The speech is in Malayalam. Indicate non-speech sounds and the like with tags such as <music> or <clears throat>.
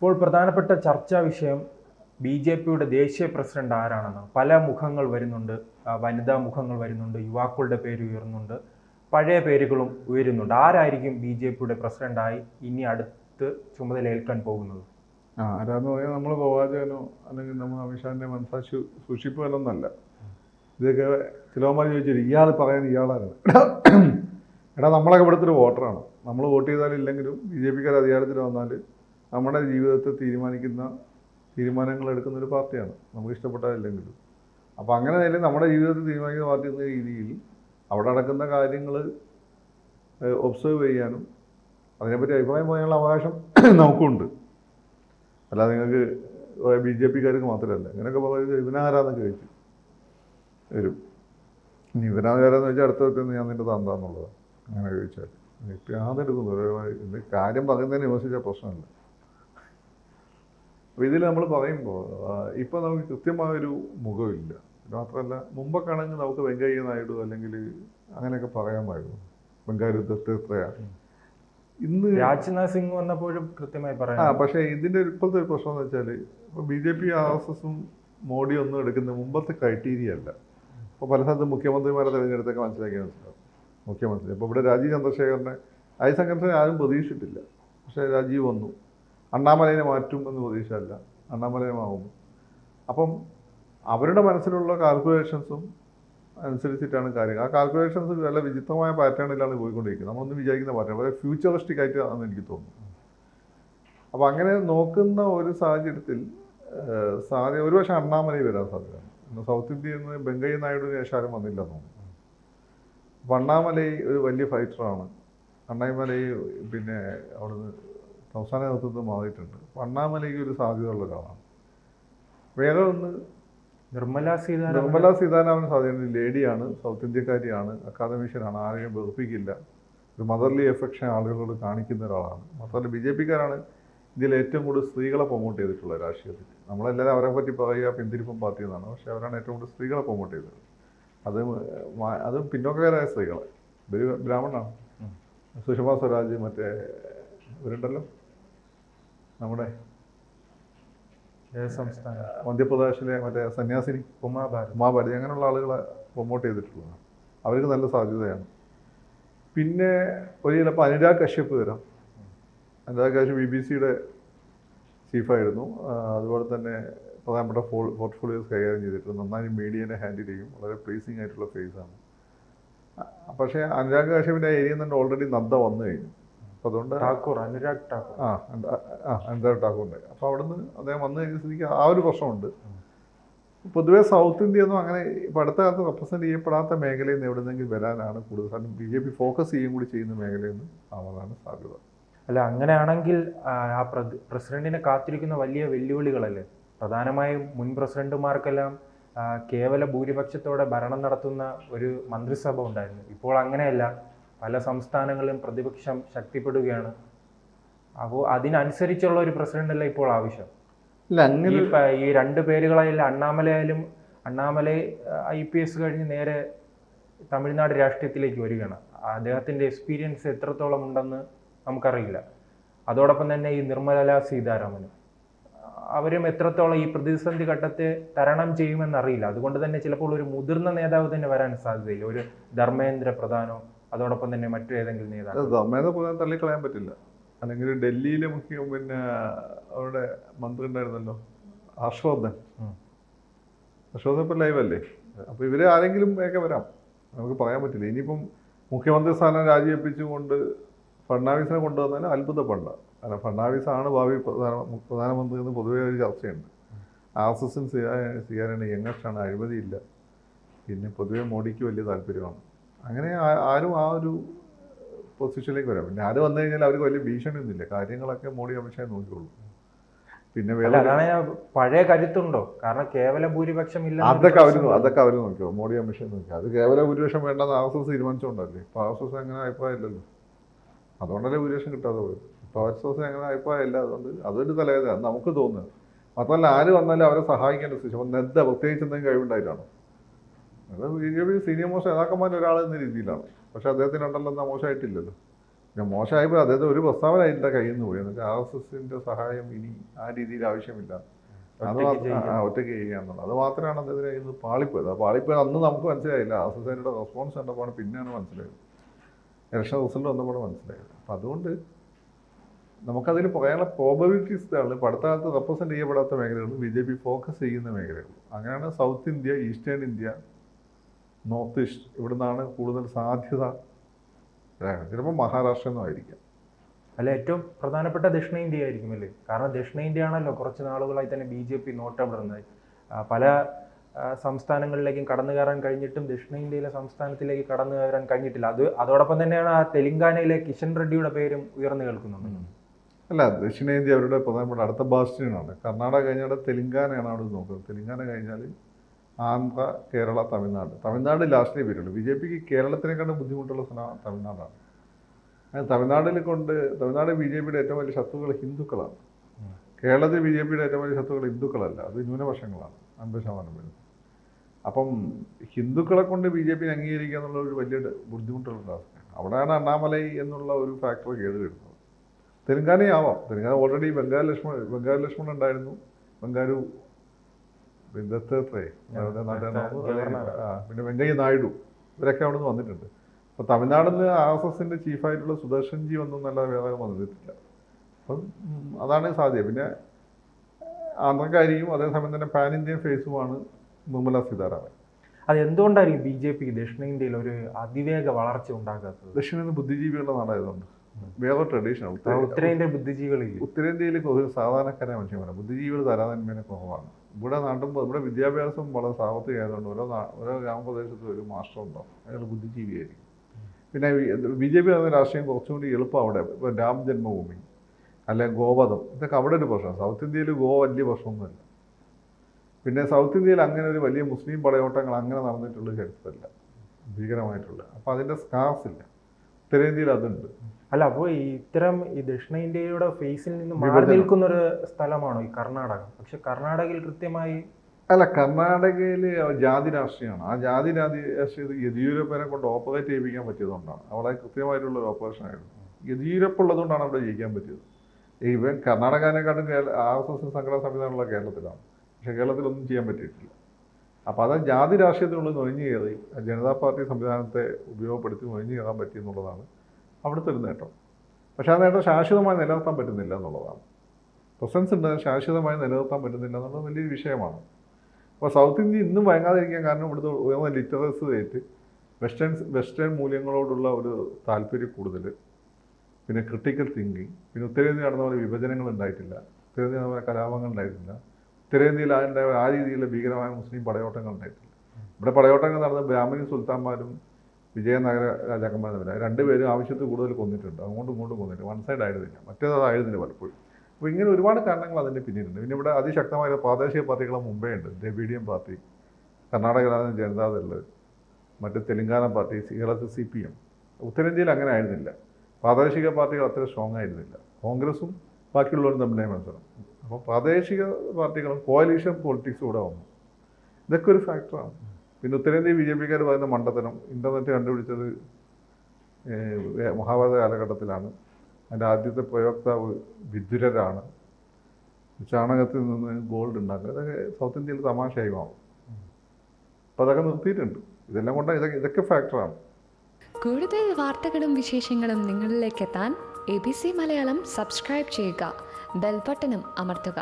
ഇപ്പോൾ പ്രധാനപ്പെട്ട ചർച്ചാ വിഷയം ബി ജെ പിയുടെ ദേശീയ പ്രസിഡന്റ് ആരാണെന്ന് പല മുഖങ്ങൾ വരുന്നുണ്ട്. വനിതാ മുഖങ്ങൾ വരുന്നുണ്ട്. യുവാക്കളുടെ പേര് ഉയർന്നുണ്ട്. പഴയ പേരുകളും ഉയരുന്നുണ്ട്. ആരായിരിക്കും ബി ജെ പിയുടെ പ്രസിഡന്റായി ഇനി അടുത്ത് ചുമതല ഏൽക്കാൻ പോകുന്നത്? ആ ആരാന്ന് പറയാൻ നമ്മൾ പ്രവാചകനോ അല്ലെങ്കിൽ നമ്മൾ അമിത്ഷാന്റെ മനസാക്ഷി സൂക്ഷിപ്പുകളൊന്നല്ല ഇതൊക്കെ ചിലവന്മാർ ചോദിച്ചില്ല ഇയാൾ പറയാൻ ഇയാളാണ് എടാ നമ്മളൊക്കെ ഇവിടുത്തെ ഒരു വോട്ടറാണ്. നമ്മൾ വോട്ട് ചെയ്താലില്ലെങ്കിലും ബി ജെ പിക്കാർ അധികാരത്തിൽ വന്നാൽ നമ്മുടെ ജീവിതത്തെ തീരുമാനിക്കുന്ന തീരുമാനങ്ങൾ എടുക്കുന്ന ഒരു പാർട്ടിയാണ്. നമുക്ക് ഇഷ്ടപ്പെട്ടാലില്ലെങ്കിലും. അപ്പോൾ അങ്ങനെ നിലയിൽ നമ്മുടെ ജീവിതത്തെ തീരുമാനിക്കുന്ന പാർട്ടി എന്ന രീതിയിൽ അവിടെ നടക്കുന്ന കാര്യങ്ങൾ ഒബ്സർവ് ചെയ്യാനും അതിനെപ്പറ്റി അഭിപ്രായം പറയാനുള്ള അവകാശം <clears throat> നമുക്കുണ്ട്. അല്ലാതെ നിങ്ങൾക്ക് ബി ജെ പിക്കാർക്ക് മാത്രമല്ല. ഇങ്ങനെയൊക്കെ പറയുന്നത് ഇവനാരാന്നൊക്കെ ചോദിച്ചു വരും. ഇനി വെച്ചാൽ അടുത്ത വെച്ചാൽ ഞാൻ നിന്റെ തന്താന്നുള്ളതാണ്. അങ്ങനെ ചോദിച്ചാൽ. ഇപ്പം യാതെടുക്കുന്നു കാര്യം പറയുന്നതിനെ വിമർശിച്ച പ്രശ്നമല്ല. അപ്പോൾ ഇതിൽ നമ്മൾ പറയുമ്പോൾ ഇപ്പോൾ നമുക്ക് കൃത്യമായൊരു മുഖമില്ല മാത്രമല്ല മുമ്പൊക്കെ ആണെങ്കിൽ നമുക്ക് വെങ്കയ്യ നായിഡു അല്ലെങ്കിൽ അങ്ങനെയൊക്കെ പറയാമായിരുന്നു ബംഗാരു ദത്തത്രയാണ് ഇന്ന് രാജ്നാഥ് സിംഗ് വന്നപ്പോഴും കൃത്യമായി പറയാം. ആ പക്ഷേ ഇതിന്റെ ഒരു ഇപ്പോഴത്തെ ഒരു പ്രശ്നം എന്ന് വെച്ചാൽ ഇപ്പോൾ B J P R S എസും മോഡി ഒന്നും എടുക്കുന്ന മുമ്പത്തെ ക്രൈറ്റീരിയ അല്ല. ഇപ്പോൾ പല സ്ഥലത്തും മുഖ്യമന്ത്രിമാരെ തിരഞ്ഞെടുത്തൊക്കെ മനസ്സിലാക്കി മനസ്സിലാവും. മുഖ്യമന്ത്രി. അപ്പോൾ ഇവിടെ രാജീവ് ചന്ദ്രശേഖരനെ ഐ സംഘടന ആരും പ്രതീക്ഷിച്ചിട്ടില്ല. പക്ഷേ രാജീവ് വന്നു. അണ്ണാമലയെ മാറ്റും എന്ന് പ്രതീക്ഷയല്ല. അണ്ണാമലയെ മാവുന്നു അപ്പം അവരുടെ മനസ്സിലുള്ള കാൽക്കുലേഷൻസും അനുസരിച്ചിട്ടാണ് കാര്യങ്ങൾ ആ കാൽക്കുലേഷൻസ് നല്ല വിചിത്രമായ പാറ്റേണിലാണ് പോയിക്കൊണ്ടിരിക്കുന്നത്. നമ്മളൊന്നും വിചാരിക്കുന്ന പാറ്റേൺ വളരെ ഫ്യൂച്ചറിസ്റ്റിക് ആയിട്ട് ആണെന്ന് എനിക്ക് തോന്നുന്നു. അപ്പോൾ അങ്ങനെ നോക്കുന്ന ഒരു സാഹചര്യത്തിൽ ഒരു ഒരുപക്ഷെ അണ്ണാമലൈ വരാൻ സാധ്യതയാണ് സൗത്ത് ഇന്ത്യയിൽ നിന്ന് വെങ്കയ്യ നായിഡുവിന് ശേഷം ആരും വന്നില്ല തോന്നുന്നു. അപ്പം അണ്ണാമലൈ ഒരു വലിയ ഫൈറ്ററാണ് അണ്ണാമലൈ പിന്നെ അവിടുന്ന് സംസ്ഥാന നേതൃത്വം മാറിയിട്ടുണ്ട്. വണ്ണാമലയ്ക്ക് ഒരു സാധ്യതയുള്ള ഒരാളാണ്. വേറെ ഒന്ന് നിർമ്മല സീതാരാമൻ. നിർമ്മല സീതാരാമൻ സാധ്യത ലേഡിയാണ് സൗത്ത് ഇന്ത്യക്കാരിയാണ് അക്കാദമിഷ്യനാണ് ആരെയും വെറുപ്പിക്കില്ല ഒരു മദർലി എഫക്ഷൻ ആളുകളോട് കാണിക്കുന്ന ഒരാളാണ്. മാത്രമല്ല ബി ജെ പിക്കാരാണ് ഇതിൽ ഏറ്റവും കൂടുതൽ സ്ത്രീകളെ പ്രൊമോട്ട് ചെയ്തിട്ടുള്ള രാഷ്ട്രീയത്തിൽ. നമ്മളെല്ലാവരും അവരെ പറ്റി പറയുക പിന്തിരിപ്പം പാർട്ടി എന്നാണ്. പക്ഷേ അവരാണ് ഏറ്റവും കൂടുതൽ സ്ത്രീകളെ പ്രൊമോട്ട് ചെയ്തത്. അത് അത് പിന്നോക്കക്കാരായ സ്ത്രീകളെ ബ്രാഹ്മണാണ് സുഷമ സ്വരാജ് മറ്റേ ഇവരുണ്ടല്ലോ? നമ്മുടെ സംസ്ഥാനം മധ്യപ്രദേശിലെ മറ്റേ സന്യാസിനി ഉമാഭാരതി. ഉമാഭാരതി അങ്ങനെയുള്ള ആളുകളെ പ്രൊമോട്ട് ചെയ്തിട്ടുള്ളതാണ്. അവർക്ക് നല്ല സാധ്യതയാണ്. പിന്നെ ഒരു ചിലപ്പോൾ അനുരാഗ് കശ്യപ്പ് വരാം. അനുരാഗ് കശ്യപ് ബി ബി സിയുടെ ചീഫായിരുന്നു അതുപോലെ തന്നെ പ്രധാനപ്പെട്ട ഫോൾ പോർട്ട്ഫോളിയോസ് കൈകാര്യം ചെയ്തിട്ടുണ്ട്. നന്നായി മീഡിയനെ ഹാൻഡിൽ ചെയ്യും. വളരെ പ്ലീസിങ് ആയിട്ടുള്ള ഫേസാണ് പക്ഷേ അനുരാഗ് കശ്യപ്പിന്റെ ഏരിയയിൽ നിന്ന് ഓൾറെഡി നദ്ദ വന്നു കഴിഞ്ഞു. അപ്പോൾ അതുകൊണ്ട് ഠാക്കൂർ അനുരാഗ് ഠാക്കൂർ. ആ ആ ഉണ്ട്. ഠാക്കൂറിന്റെ അപ്പോൾ അവിടുന്ന് അദ്ദേഹം വന്നു കഴിഞ്ഞ സ്ഥിതിക്ക് ആ ഒരു പ്രശ്നമുണ്ട്. പൊതുവേ സൗത്ത് ഇന്ത്യ ഒന്നും അങ്ങനെ ഇപ്പോൾ അടുത്ത കാലത്ത് റെപ്രസെന്റ് ചെയ്യപ്പെടാത്ത മേഖലയിൽ നിന്ന് എവിടെന്നെങ്കിലും വരാനാണ് കൂടുതൽ കാരണം ബി ജെ പി ഫോക്കസ് ചെയ്യും കൂടി ചെയ്യുന്ന മേഖലയിൽ നിന്ന് ആവാനാണ് സാധ്യത. അല്ല അങ്ങനെയാണെങ്കിൽ ആ പ്രസിഡന്റിനെ കാത്തിരിക്കുന്ന വലിയ വെല്ലുവിളികളല്ലേ? പ്രധാനമായും മുൻ പ്രസിഡന്റുമാർക്കെല്ലാം കേവല ഭൂരിപക്ഷത്തോടെ ഭരണം നടത്തുന്ന ഒരു മന്ത്രിസഭ ഉണ്ടായിരുന്നു. ഇപ്പോൾ അങ്ങനെയല്ല. പല സംസ്ഥാനങ്ങളിലും പ്രതിപക്ഷം ശക്തിപ്പെടുകയാണ്. അപ്പോൾ അതിനനുസരിച്ചുള്ള ഒരു പ്രസിഡന്റ് അല്ല ഇപ്പോൾ ആവശ്യം? ഇല്ല ഈ അങ്ങനെ ഈ രണ്ട് പേരുകളായാലും അണ്ണാമലയായാലും അണ്ണാമല ഐ പി എസ് കഴിഞ്ഞ് നേരെ തമിഴ്നാട് രാഷ്ട്രീയത്തിലേക്ക് വരികയാണ്. അദ്ദേഹത്തിന്റെ എക്സ്പീരിയൻസ് എത്രത്തോളം ഉണ്ടെന്ന് നമുക്കറിയില്ല. അതോടൊപ്പം തന്നെ ഈ നിർമ്മല സീതാരാമനും. അവരും എത്രത്തോളം ഈ പ്രതിസന്ധി ഘട്ടത്തെ തരണം ചെയ്യുമെന്നറിയില്ല അതുകൊണ്ട് തന്നെ ചിലപ്പോൾ ഒരു മുതിർന്ന നേതാവ് തന്നെ വരാൻ സാധ്യതയില്ല. ഒരു ധർമ്മേന്ദ്ര പ്രധാനോ അതോടൊപ്പം തന്നെ മറ്റു ഏതെങ്കിലും നേതാക്കൾ? പോകാൻ തള്ളിക്കളയാൻ പറ്റില്ല. അല്ലെങ്കിൽ ഡൽഹിയിലെ മുഖ്യ പിന്നെ അവരുടെ മന്ത്രി ഉണ്ടായിരുന്നല്ലോ ഹർഷവർദ്ധൻ. ഹർഷവർദ്ധൻ ഇപ്പം ലൈവല്ലേ അപ്പോൾ ഇവരെ ആരെങ്കിലും ഒക്കെ വരാം. നമുക്ക് പറയാൻ പറ്റില്ല. ഇനിയിപ്പം മുഖ്യമന്ത്രി സ്ഥാനം രാജിവെപ്പിച്ചുകൊണ്ട് ഫഡ്നാവിസിനെ കൊണ്ടുവന്നാൽ അത്ഭുതപ്പെടണ്ട. കാരണം ഫഡ്നാവിസ് ആണ് ഭാവി പ്രധാന പ്രധാനമന്ത്രി എന്ന് പൊതുവേ ഒരു ചർച്ചയുണ്ട്. ആർ എസ് എസും ചെയ്യാനാണ് യങ്ങസ്റ്റാണ് അഴിമതിയില്ല. പിന്നെ പൊതുവേ മോഡിക്ക് വലിയ താല്പര്യമാണ്. അങ്ങനെ ആരും ആ ഒരു പൊസിഷനിലേക്ക് വരാം. പിന്നെ ആര് വന്നു കഴിഞ്ഞാൽ അവർക്ക് വലിയ ഭീഷണിയൊന്നുമില്ല. കാര്യങ്ങളൊക്കെ മോഡി അമിത്ഷാ നോക്കിയുള്ളൂ പിന്നെ വേറെ അതാണ് പഴയ കരുത്തുണ്ടോ? കാരണം കേവല ഭൂരിപക്ഷം ഇല്ല അതൊക്കെ അവർ അതൊക്കെ അവർ നോക്കിയോ മോഡി അമിഷൻ നോക്കിയോ അത് കേവല ഭൂരിപക്ഷം വേണ്ടെന്ന് ആർ എസ് എസ് തീരുമാനിച്ചുകൊണ്ടല്ലേ ഇപ്പോൾ ആർ എസ് എസ് അങ്ങനെ അഭിപ്രായം ഇല്ലല്ലോ അതുകൊണ്ടല്ലേ ഭൂരിപക്ഷം കിട്ടാതെ പോയത്? ഇപ്പോൾ ആർ എസ് എസ് അങ്ങനെ അഭിപ്രായം ഇല്ല അതുകൊണ്ട് അതൊരു തലവേദന. നമുക്ക് തോന്നുന്നത് മാത്രമല്ല ആര് വന്നാലും അവരെ സഹായിക്കേണ്ട സ്ഥിതി. അപ്പം നെദ്ദ പ്രത്യേകിച്ച് എന്തെങ്കിലും കഴിവുണ്ടായിട്ടാണ്? അത് B J P senior most നേതാക്കന്മാരിൽ ഒരാൾ എന്ന രീതിയിലാണ്. പക്ഷെ അദ്ദേഹത്തിന് ഉണ്ടല്ലോ എന്നാൽ മോശമായിട്ടില്ലല്ലോ. പിന്നെ മോശമായപ്പോൾ അദ്ദേഹത്തെ ഒരു പ്രസ്താവന അതിന്റെ കയ്യിൽ നിന്ന് പോയി. എന്നിട്ട് ആർ എസ് എസിന്റെ സഹായം ഇനി ആ രീതിയിൽ ആവശ്യമില്ല. അത് ഒറ്റയ്ക്ക് ചെയ്യുക. എന്നുള്ളത്. അത് മാത്രമാണ് അദ്ദേഹത്തിന് കയ്യിൽ നിന്ന് പാളിപ്പോയത്. ആ പാളിപ്പോയത് അന്ന് നമുക്ക് മനസ്സിലായില്ല. ആർ എസ് എസിന്റെ റെസ്പോൺസ് കണ്ടപ്പോൾ പിന്നെയാണ് മനസ്സിലായത്. ഇലക്ഷൻ റിസൾട്ട് വന്നപ്പോൾ മനസ്സിലായത്. അപ്പം അതുകൊണ്ട് നമുക്കതിൽ പറയാനുള്ള പ്രോബബിലിറ്റീസ് ഇതാണ്. അടുത്ത കാലത്ത് റെപ്രസെന്റ് ചെയ്യപ്പെടാത്ത മേഖലകളും ബി ജെ പി ഫോക്കസ് ചെയ്യുന്ന മേഖലകളും. അങ്ങനെയാണ് south India eastern India north east ഇവിടെ നിന്നാണ് കൂടുതൽ സാധ്യത. ചിലപ്പോൾ മഹാരാഷ്ട്ര എന്നും ആയിരിക്കാം അല്ല ഏറ്റവും പ്രധാനപ്പെട്ട ദക്ഷിണേന്ത്യ ആയിരിക്കും അല്ലേ? കാരണം ദക്ഷിണേന്ത്യയാണല്ലോ കുറച്ച് നാളുകളായി തന്നെ ബി ജെ പി നോട്ടപ്പെടുന്നത് പല സംസ്ഥാനങ്ങളിലേക്കും കടന്നു കയറാൻ കഴിഞ്ഞിട്ടും ദക്ഷിണേന്ത്യയിലെ സംസ്ഥാനത്തിലേക്ക് കടന്നു കയറാൻ കഴിഞ്ഞിട്ടില്ല. അത് അതോടൊപ്പം തന്നെയാണ് ആ തെലങ്കാനയിലെ കിഷൻ റെഡ്ഡിയുടെ പേരും ഉയർന്നു കേൾക്കുന്നത്. അല്ല ദക്ഷിണേന്ത്യ അവരുടെ പ്രധാനപ്പെട്ട അടുത്ത ബാസ്റ്റിനാണ്. കർണാടക കഴിഞ്ഞാൽ തെലങ്കാനയാണ് അവിടെ നോക്കുന്നത്. തെലങ്കാന കഴിഞ്ഞാൽ ആന്ധ്ര കേരള തമിഴ്നാട്. തമിഴ്നാട് ലാസ്റ്റിലേ വരുള്ളൂ. ബി ജെ പിക്ക് കേരളത്തിനേക്കാളും ബുദ്ധിമുട്ടുള്ള സ്ഥലം തമിഴ്നാടാണ്. അങ്ങനെ തമിഴ്നാട്ടിൽ കൊണ്ട് തമിഴ്നാട് ബി ജെ പിയുടെ ഏറ്റവും വലിയ ശത്രുക്കൾ ഹിന്ദുക്കളാണ്. കേരളത്തിൽ ബി ജെ പിയുടെ ഏറ്റവും വലിയ ശത്രുക്കൾ ഹിന്ദുക്കളല്ല. അത് ന്യൂനപക്ഷങ്ങളാണ്. അൻപത് ശതമാനം വരുന്നത് അപ്പം ഹിന്ദുക്കളെ കൊണ്ട് ബി ജെ പി അംഗീകരിക്കുക എന്നുള്ള ഒരു വലിയ ബുദ്ധിമുട്ടുള്ള ടാസ്ക്കാണ് അവിടെയാണ് അണ്ണാമലൈ എന്നുള്ള ഒരു ഫാക്ടർ കേട് വരുന്നത്. തെലുങ്കാനയാവാം. തെലുങ്കാന ഓൾറെഡി ബംഗാൾ ലക്ഷ്മൺ ബംഗാൾ ലക്ഷ്മൺ ഉണ്ടായിരുന്നു. ബംഗാരു ദത്തത്രേ. ആ, പിന്നെ വെങ്കയ്യ നായിഡു. ഇവരൊക്കെ അവിടെ നിന്ന് വന്നിട്ടുണ്ട്. അപ്പോൾ തമിഴ്നാടിൽ നിന്ന് ആർ എസ് എസിന്റെ ചീഫായിട്ടുള്ള സുദർശൻ ജി ഒന്നും നല്ല വേദന വന്നിട്ടില്ല അപ്പം അതാണ് സാധ്യത. പിന്നെ ആന്ധ്രക്കാരിയും അതേസമയം തന്നെ പാൻ ഇന്ത്യൻ ഫേസുമാണ് നിർമ്മല സീതാരാമൻ. അത് എന്തുകൊണ്ടായിരിക്കും ബി ജെ പിക്ക് ദക്ഷിണേന്ത്യയിൽ ഒരു അതിവേഗ വളർച്ച ഉണ്ടാകാത്തത്? ദക്ഷിണേന്ത്യ ബുദ്ധിജീവികളുടെ നാടായതുകൊണ്ട്. വേറെ ട്രഡീഷണൽ ഉത്തരേന്ത്യ ഉത്തരേന്ത്യൻ ബുദ്ധിജീവികളില്ല? ഉത്തരേന്ത്യയിൽ ഒരു സാധാരണക്കാരായ മനുഷ്യന്മാരാണ് ബുദ്ധിജീവികൾ തരാതന്മേനെ കുറവാണ്. ഇവിടെ നാട്ടുമ്പോൾ ഇവിടെ വിദ്യാഭ്യാസം വളരെ സാമ്പത്തികമായതുകൊണ്ട് ഓരോ ഓരോ ഗ്രാമപ്രദേശത്തും ഒരു മാസ്റ്റർ ഉണ്ടാവും അയാൾ ബുദ്ധിജീവിയായിരിക്കും. പിന്നെ ബി ജെ പി എന്ന രാഷ്ട്രീയം കുറച്ചുകൂടി എളുപ്പം അവിടെ. ഇപ്പോൾ രാം ജന്മഭൂമി അല്ലെ ഗോവധം ഇതൊക്കെ അവിടെ ഒരു പ്രശ്നം സൗത്ത് ഇന്ത്യയിൽ ഗോ വലിയ പ്രശ്നമൊന്നുമില്ല. പിന്നെ സൗത്ത് ഇന്ത്യയിൽ അങ്ങനെ ഒരു വലിയ മുസ്ലിം പടയോട്ടങ്ങൾ അങ്ങനെ നടന്നിട്ടുള്ള ചരിത്രമല്ല. ഭീകരമായിട്ടുള്ള. അപ്പോൾ അതിന്റെ സ്കാർസ് ഇല്ല. ഉത്തരേന്ത്യയിൽ അതുണ്ട്. അല്ല അപ്പോൾ ഇത്തരം ഈ ദക്ഷിണേന്ത്യയുടെ ഫേസിൽ നിന്ന് മാറി നിൽക്കുന്ന ഒരു സ്ഥലമാണോ ഈ കർണാടക? പക്ഷെ കർണാടകയിൽ കൃത്യമായി അല്ല കർണാടകയിൽ ജാതി രാഷ്ട്രീയമാണ്. ആ ജാതി രാതി രാഷ്ട്രീയത്തിൽ യെദ്യൂരപ്പനെ കൊണ്ട് ഓപ്പറേറ്റ് ചെയ്യിപ്പിക്കാൻ പറ്റിയതുകൊണ്ടാണ്. അവിടെ കൃത്യമായിട്ടുള്ള ഒരു ഓപ്പറേഷൻ ആയിരുന്നു. യെദ്യൂരപ്പ് ഉള്ളതുകൊണ്ടാണ് അവിടെ ജയിക്കാൻ പറ്റിയത്. ഇവൻ കർണാടകനെക്കാട്ടും കേരള ആർ എസ് എസ് സംഘടനാ സംവിധാനമുള്ള കേരളത്തിലാണ്. പക്ഷേ കേരളത്തിലൊന്നും ചെയ്യാൻ പറ്റിയിട്ടില്ല. അപ്പോൾ അത് ജാതി രാഷ്ട്രീയത്തിനുള്ളിൽ നൊഴിഞ്ഞു കയറി ജനതാ പാർട്ടി സംവിധാനത്തെ ഉപയോഗപ്പെടുത്തി നൊഴിഞ്ഞു കയറാൻ പറ്റി എന്നുള്ളതാണ് അവിടുത്തെ ഒരു നേട്ടം. പക്ഷേ ആ നേട്ടം ശാശ്വതമായി നിലനിർത്താൻ പറ്റുന്നില്ല എന്നുള്ളതാണ്. പ്രസൻസ് ഉണ്ട് ശാശ്വതമായി നിലനിർത്താൻ പറ്റുന്നില്ല എന്നുള്ളത് വലിയൊരു വിഷയമാണ്. അപ്പോൾ സൗത്ത് ഇന്ത്യ ഇന്നും വഴങ്ങാതിരിക്കാൻ കാരണം ഇവിടുത്തെ ഉയർന്ന ലിറ്ററസ് റേറ്റ് വെസ്റ്റേൺ വെസ്റ്റേൺ മൂല്യങ്ങളോടുള്ള ഒരു താല്പര്യം കൂടുതൽ പിന്നെ ക്രിട്ടിക്കൽ തിങ്കിങ് പിന്നെ ഉത്തരേന്ത്യ നടന്ന പോലെ വിഭജനങ്ങൾ ഉണ്ടായിട്ടില്ല ഉത്തരേന്ത്യ നടന്ന പോലെ കലാപങ്ങൾ ഉണ്ടായിട്ടില്ല ഉത്തരേന്ത്യയിൽ അതിന്റെ ആ രീതിയിലുള്ള ഭീകരമായ മുസ്ലിം പടയോട്ടങ്ങൾ ഉണ്ടായിട്ടില്ല. ഇവിടെ പടയോട്ടങ്ങൾ നടന്ന ബ്രാഹ്മണി സുൽത്താന്മാരും വിജയനഗര രാജാക്കന്മാർ തമ്മിൽ രണ്ടുപേരും ആവശ്യത്തിൽ കൂടുതൽ കൊന്നിട്ടുണ്ട്. അങ്ങോട്ടും ഇങ്ങോട്ടും കൊന്നിട്ടുണ്ട് വൺ സൈഡ് ആയിരുന്നില്ല. മറ്റേത് അതായിരുന്നില്ല പലപ്പോഴും. അപ്പോൾ ഇങ്ങനെ ഒരുപാട് കാരണങ്ങൾ അതിന്റെ പിന്നിലുണ്ട്. പിന്നെ ഇവിടെ അതിശക്തമായ പ്രാദേശിക പാർട്ടികൾ മുമ്പേ ഉണ്ട്. ദ്രവിഡിയൻ പാർട്ടി കർണാടകയിലാണ് ജനതാദൾ മറ്റ് തെലങ്കാന പാർട്ടി കേരളത്തിൽ സി പി എം ഉത്തരേന്ത്യയിൽ അങ്ങനെ ആയിരുന്നില്ല. പ്രാദേശിക പാർട്ടികൾ അത്ര സ്ട്രോങ് ആയിരുന്നില്ല. കോൺഗ്രസും ബാക്കിയുള്ളവരും തമ്മിലേ മത്സരം. അപ്പോൾ പ്രാദേശിക പാർട്ടികളും കോയലീഷൻ പൊളിറ്റിക്സും കൂടെ വന്നു. ഇതൊക്കെ ഒരു ഫാക്ടറാണ് പിന്നെ ഉത്തരേന്ത്യ ബി ജെ പിക്കാർ പറയുന്ന മണ്ടത്തനം ഇന്റർനെറ്റ് കണ്ടുപിടിച്ചത് മഹാഭാരത കാലഘട്ടത്തിലാണ്. അതിന്റെ ആദ്യത്തെ പ്രയോക്താവ് വിദുരരാണ്. ചാണകത്തിൽ നിന്ന് ഗോൾഡ് ഉണ്ടാക്കുക. ഇതൊക്കെ സൗത്ത് ഇന്ത്യയിൽ തമാശയായി മാറും അപ്പോൾ അതൊക്കെ നിർത്തിയിട്ടുണ്ട്. ഇതെല്ലാം കൊണ്ട് ഇതൊക്കെ ഇതൊക്കെ ഫാക്ടറാണ് കൂടുതൽ വാർത്തകളും വിശേഷങ്ങളും നിങ്ങളിലേക്ക് എത്താൻ A B C Malayalam subscribe ചെയ്യുക. ബെൽബട്ടനും അമർത്തുക.